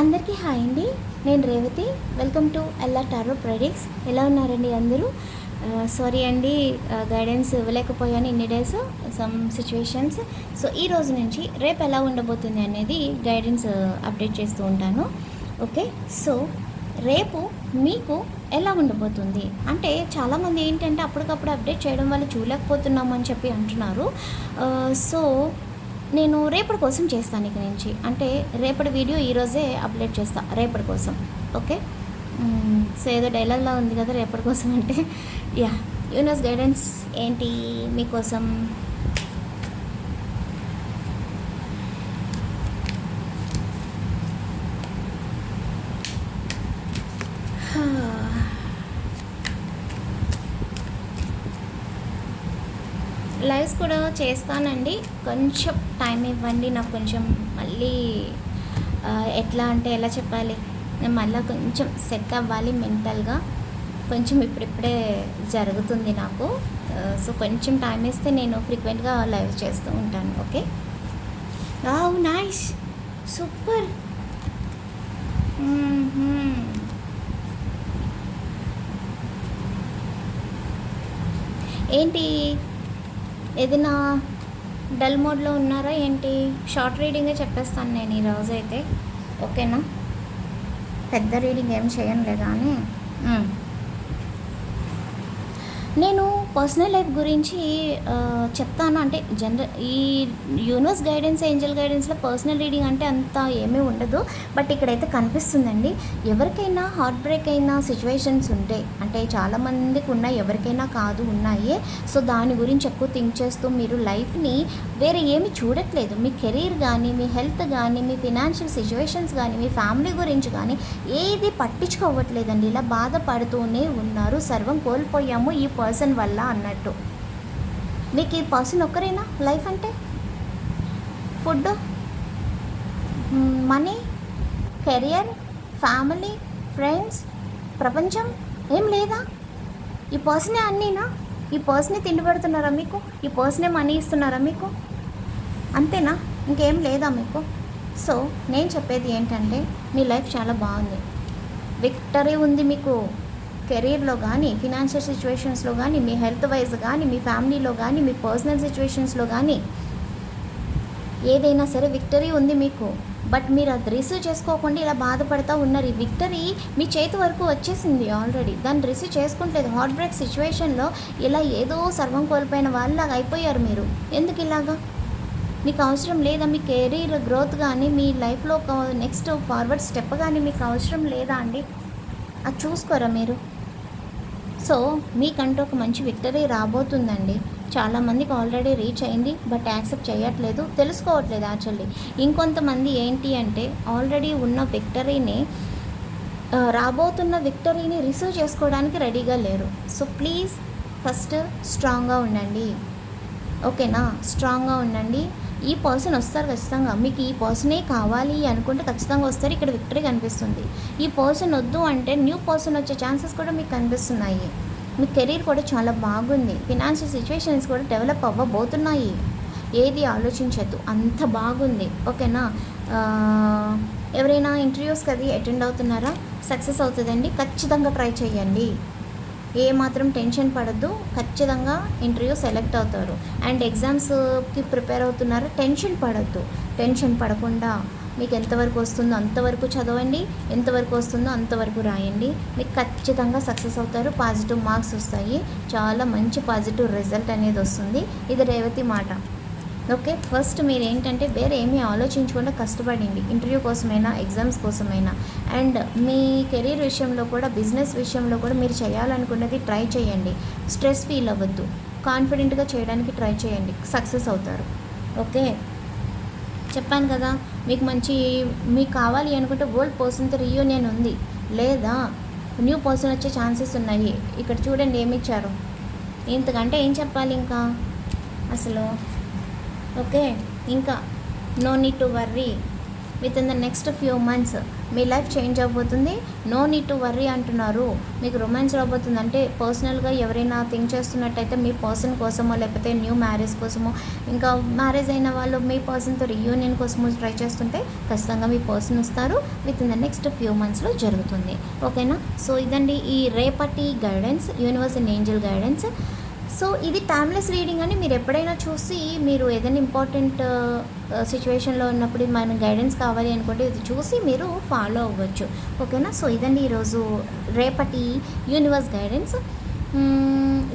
అందరికీ హాయ్ అండి. నేను Revathi. Welcome to Ella tarot predicts ఎలా ఉన్నారండి అందరూ? సారీ అండి గైడెన్స్ ఇవ్వలేకపోయాను ఇన్ని డేస్ సమ్ సిచ్యువేషన్స్ సో ఈ రోజు నుంచి రేపు ఎలా ఉండబోతుంది అనేది గైడెన్స్ అప్డేట్ చేస్తూ ఉంటాను. ఓకే సో రేపు మీకు ఎలా ఉండబోతుంది? అంటే చాలామంది ఏంటంటే అప్పటికప్పుడు అప్డేట్ చేయడం వల్ల చూడలేకపోతున్నాము అని చెప్పి అంటున్నారు. సో నేను రేపటి కోసం చేస్తాను ఇక నుంచి. అంటే రేపటి వీడియో ఈరోజే అప్లోడ్ చేస్తాను రేపటి కోసం. ఓకే? సో ఏదో డైలాగ్లా ఉంది కదా రేపటి కోసం అంటే. యా. యూనివర్స్ గైడెన్స్ ఏంటి మీకోసం? లైవ్స్ కూడా చేస్తానండి. కొంచెం టైం ఇవ్వండి. నాకు కొంచెం మళ్ళీ ఎట్లా అంటే ఎలా చెప్పాలి? నేను మళ్ళీ కొంచెం సెట్ అవ్వాలి మెంటల్గా. కొంచెం ఇప్పుడిప్పుడే జరుగుతుంది నాకు. సో కొంచెం టైం ఇస్తే నేను ఫ్రీక్వెంట్గా లైవ్ చేస్తూ ఉంటాను. ఓకే? వావ్! నైస్! సూపర్! ఏంటి? ఏదైనా డల్ మోడ్లో ఉన్నారా ఏంటి? షార్ట్ రీడింగే చెప్పేస్తాను నేను ఈ రోజు అయితే. ఓకేనా? పెద్ద రీడింగ్ ఏం చేయనులే కానీ అని నేను పర్సనల్ లైఫ్ గురించి చెప్తాను. అంటే జనరల్ ఈ యూనివర్స్ గైడెన్స్ ఏంజల్ గైడెన్స్లో పర్సనల్ రీడింగ్ అంటే అంత ఏమీ ఉండదు. బట్ ఇక్కడైతే కనిపిస్తుందండి. ఎవరికైనా హార్ట్ బ్రేక్ అయిన సిచ్యువేషన్స్ ఉంటే అంటే చాలామందికి ఉన్నాయి ఎవరికైనా కాదు ఉన్నాయి. సో దాని గురించి ఎక్కువ థింక్ చేస్తూ మీరు లైఫ్ని వేరే ఏమి చూడట్లేదు. మీ కెరీర్ కానీ మీ హెల్త్ కానీ మీ ఫినాన్షియల్ సిచ్యువేషన్స్ కానీ మీ ఫ్యామిలీ గురించి కానీ ఏది పట్టించుకోవట్లేదండి. ఇలా బాధపడుతూనే ఉన్నారు. సర్వం కోల్పోయాము ఈ పర్సన్ వల్ల. అన్నట్టు. మీకు ఈ పర్సన్ ఒక్కరేనా? లైఫ్ అంటే? Food? Money? Career? Family? Friends? ప్రపంచం? ఏం లేదా? ఈ పర్సనే అన్నీనా? ఈ పర్సనే తిండి పెడుతున్నారా మీకు? ఈ పర్సనే మనీ ఇస్తున్నారా మీకు? అంతేనా? ఇంకేం లేదా మీకు? సో నేను చెప్పేది ఏంటంటే మీ లైఫ్ చాలా బాగుంది. విక్టరీ ఉంది మీకు. కెరీర్లో కానీ ఫినాన్షియల్ సిచ్యువేషన్స్లో కానీ మీ హెల్త్ వైజ్ కానీ మీ ఫ్యామిలీలో కానీ మీ పర్సనల్ సిచ్యువేషన్స్లో కానీ ఏదైనా సరే విక్టరీ ఉంది మీకు. బట్ మీరు అది రిసీవ్ చేసుకోకుండా ఇలా బాధపడతా ఉన్నారు. ఈ విక్టరీ మీ చేతి వరకు వచ్చేసింది ఆల్రెడీ దాన్ని రిసీవ్ చేసుకుంటలేదు. హార్ట్ బ్రేక్ సిచ్యువేషన్లో ఇలా ఏదో సర్వం కోల్పోయిన వాళ్ళలాగా అయిపోయారు మీరు. ఎందుకు ఇలాగా? మీకు అవసరం లేదా? మీ కెరీర్ గ్రోత్ కానీ మీ లైఫ్లో ఒక నెక్స్ట్ ఫార్వర్డ్ స్టెప్ కానీ మీకు అవసరం లేదా అండి? అది చూసుకోరా మీరు? సో మీకంటూ ఒక మంచి విక్టరీ రాబోతుందండి. చాలామందికి ఆల్రెడీ రీచ్ అయింది బట్ యాక్సెప్ట్ చేయట్లేదు. తెలుసుకోవట్లేదు యాక్చువల్లీ. ఇంకొంతమంది ఏంటి అంటే ఆల్రెడీ ఉన్న విక్టరీని రాబోతున్న విక్టరీని రిసీవ్ చేసుకోవడానికి రెడీగా లేరు. సో ప్లీజ్ ఫస్ట్ స్ట్రాంగ్గా ఉండండి. ఓకేనా? స్ట్రాంగ్గా ఉండండి. ఈ పర్సన్ వస్తారు ఖచ్చితంగా. మీకు ఈ పర్సనే కావాలి అనుకుంటే ఖచ్చితంగా వస్తారు. ఇక్కడ విక్టరీ కనిపిస్తుంది. ఈ పర్సన్ వద్దు అంటే న్యూ పర్సన్ వచ్చే ఛాన్సెస్ కూడా మీకు కనిపిస్తున్నాయి. మీ కెరీర్ కూడా చాలా బాగుంది. ఫినాన్షియల్ సిచ్యువేషన్స్ కూడా డెవలప్ అవ్వబోతున్నాయి. ఏది ఆలోచించద్దు. అంత బాగుంది. ఓకేనా ఎవరైనా ఇంటర్వ్యూస్కి అది అటెండ్ అవుతున్నారా? సక్సెస్ అవుతుందండి. ఖచ్చితంగా ట్రై చేయండి. ఏ మాత్రం టెన్షన్ పడద్దు ఖచ్చితంగా ఇంటర్వ్యూ సెలెక్ట్ అవుతారు. అండ్ ఎగ్జామ్స్కి ప్రిపేర్ అవుతున్నారు టెన్షన్ పడద్దు. టెన్షన్ పడకుండా మీకు ఎంతవరకు వస్తుందో అంతవరకు చదవండి ఎంతవరకు వస్తుందో అంతవరకు రాయండి. మీకు ఖచ్చితంగా సక్సెస్ అవుతారు పాజిటివ్ మార్క్స్ వస్తాయి. చాలా మంచి పాజిటివ్ రిజల్ట్ అనేది వస్తుంది. ఇది రేవతి మాట. ఓకే ఫస్ట్ మీరు ఏంటంటే వేరే ఏమీ ఆలోచించకుండా కష్టపడండి. ఇంటర్వ్యూ కోసమైనా ఎగ్జామ్స్ కోసమైనా. అండ్ మీ కెరీర్ విషయంలో కూడా బిజినెస్ విషయంలో కూడా మీరు చేయాలనుకున్నది ట్రై చేయండి. స్ట్రెస్ ఫీల్ అవ్వద్దు. కాన్ఫిడెంట్గా చేయడానికి ట్రై చేయండి. సక్సెస్ అవుతారు. ఓకే? చెప్పాను కదా మీకు మంచి మీకు కావాలి అనుకుంటే ఓల్డ్ పర్సన్తో రీయూనియన్ ఉంది. లేదా న్యూ పర్సన్ వచ్చే ఛాన్సెస్ ఉన్నాయి. ఇక్కడ చూడండి ఏమి ఇచ్చారు. ఇంతకంటే ఏం చెప్పాలి ఇంకా? అసలు ఓకే ఇంకా no need to worry within the next few months me life change అవబోతుంది. నో నీడ్ టు వర్రీ అంటున్నారు. మీకు రొమాన్స్ రాబోతుంది. అంటే పర్సనల్గా ఎవరైనా థింక్ చేస్తున్నట్టయితే మీ పర్సన్ కోసమో లేకపోతే న్యూ మ్యారేజ్ కోసమో ఇంకా మ్యారేజ్ అయిన వాళ్ళు మీ పర్సన్తో రియూనియన్ కోసమో ట్రై చేస్తుంటే ఖచ్చితంగా మీ పర్సన్ వస్తారు. Within the next few మంత్స్లో జరుగుతుంది. ఓకేనా? సో ఇదండి ఈ రేపటి guidance universe and angel guidance so ఇది టైమ్లెస్ రీడింగ్ అని మీరు ఎప్పుడైనా చూసి మీరు ఏదైనా ఇంపార్టెంట్ సిచ్యువేషన్లో uh, ఉన్నప్పుడు మన గైడెన్స్ కావాలి అనుకుంటే ఇది చూసి మీరు ఫాలో అవ్వచ్చు. ఓకేనా సో ఇదండి ఈరోజు రేపటి యూనివర్స్ గైడెన్స్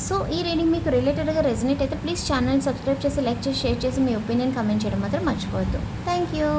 సో ఈ రీడింగ్ మీకు రిలేటెడ్గా రెజినేట్ అయితే ప్లీజ్ ఛానల్ సబ్స్క్రైబ్ చేసి లైక్ చేసి షేర్ చేసి మీ ఒపీనియన్ కమెంట్ చేయడం మాత్రం మర్చిపోవద్దు. Thank you